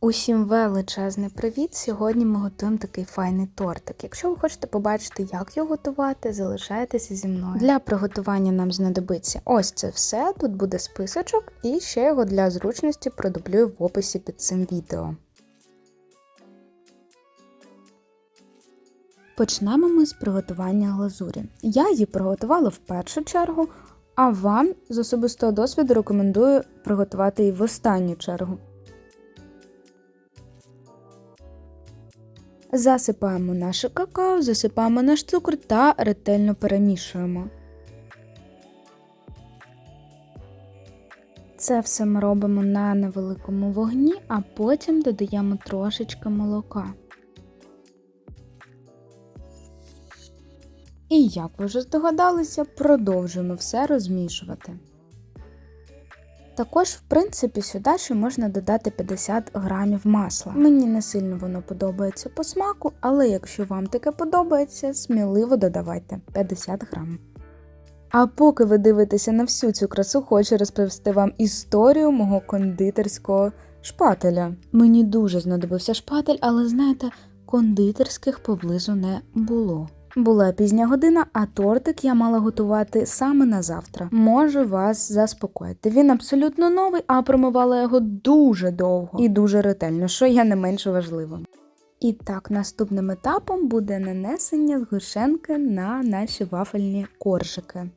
Усім величезний привіт! Сьогодні ми готуємо такий файний тортик. Якщо ви хочете побачити, як його готувати, залишайтеся зі мною. Для приготування нам знадобиться ось це все. Тут буде списочок, і ще його для зручності продублюю в описі під цим відео. Почнемо ми з приготування глазурі. Я її приготувала в першу чергу, а вам з особистого досвіду рекомендую приготувати її в останню чергу. Засипаємо наше какао, засипаємо наш цукор та ретельно перемішуємо. Це все ми робимо на невеликому вогні, а потім додаємо трошечки молока. І як ви вже здогадалися, продовжуємо все розмішувати. Також, в принципі, сюди ще можна додати 50 грамів масла. Мені не сильно воно подобається по смаку, але якщо вам таке подобається, сміливо додавайте 50 грам. А поки ви дивитеся на всю цю красу, хочу розповісти вам історію мого кондитерського шпателя. Мені дуже знадобився шпатель, але знаєте, кондитерських поблизу не було. Була пізня година, а тортик я мала готувати саме на завтра. Можу вас заспокоїти. Він абсолютно новий, а промивала його дуже довго і дуже ретельно, що є не менш важливим. І так, наступним етапом буде нанесення згущенки на наші вафельні коржики.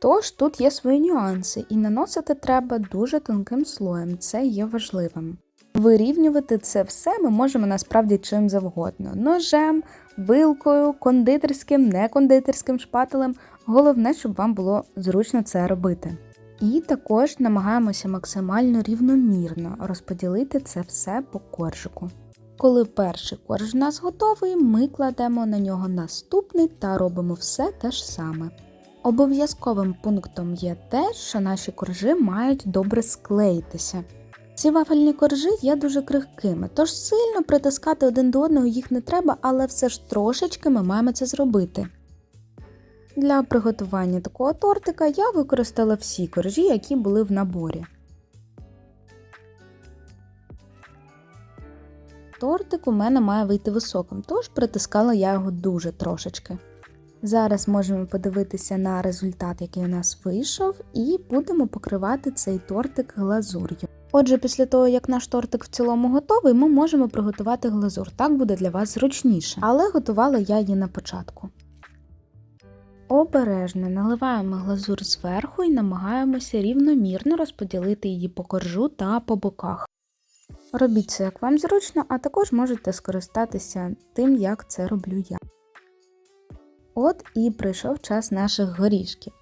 Тож тут є свої нюанси, і наносити треба дуже тонким слоєм, це є важливим. Вирівнювати це все ми можемо насправді чим завгодно: ножем, вилкою, кондитерським, некондитерським шпателем. Головне, щоб вам було зручно це робити. І також намагаємося максимально рівномірно розподілити це все по коржику. Коли перший корж у нас готовий, ми кладемо на нього наступний та робимо все те ж саме. Обов'язковим пунктом є те, що наші коржі мають добре склеїтися. Ці вафельні коржі є дуже крихкими, тож сильно притискати один до одного їх не треба, але все ж трошечки ми маємо це зробити. Для приготування такого тортика я використала всі коржі, які були в наборі. Тортик у мене має вийти високим, тож притискала я його дуже трошечки. Зараз можемо подивитися на результат, який у нас вийшов, і будемо покривати цей тортик глазур'ю. Отже, після того, як наш тортик в цілому готовий, ми можемо приготувати глазур. Так буде для вас зручніше. Але готувала я її на початку. Обережно наливаємо глазур зверху і намагаємося рівномірно розподілити її по коржу та по боках. Робіть це як вам зручно, а також можете скористатися тим, як це роблю я. От і прийшов час наших горішків.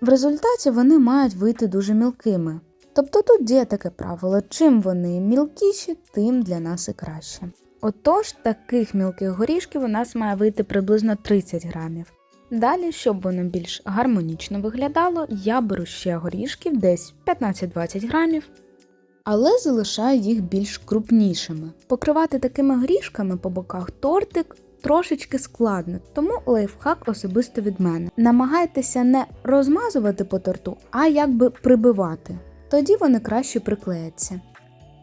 В результаті вони мають вийти дуже мілкими. Тобто тут діє таке правило, чим вони мілкіші, тим для нас і краще. Отож, таких мілких горішків у нас має вийти приблизно 30 грамів. Далі, щоб воно більш гармонічно виглядало, я беру ще горішків десь 15-20 грамів, але залишаю їх більш крупнішими. Покривати такими горішками по боках тортик трошечки складно, тому лайфхак особисто від мене. Намагайтеся не розмазувати по торту, а якби прибивати. Тоді вони краще приклеяться.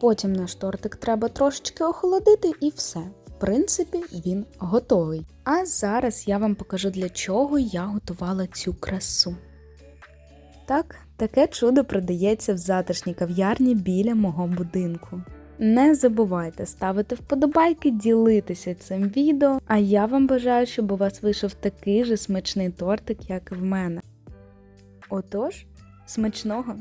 Потім наш тортик треба трошечки охолодити і все. В принципі, він готовий. А зараз я вам покажу, для чого я готувала цю красу. Так, таке чудо продається в затишній кав'ярні біля мого будинку. Не забувайте ставити вподобайки, ділитися цим відео, а я вам бажаю, щоб у вас вийшов такий же смачний тортик, як і в мене. Отож, смачного!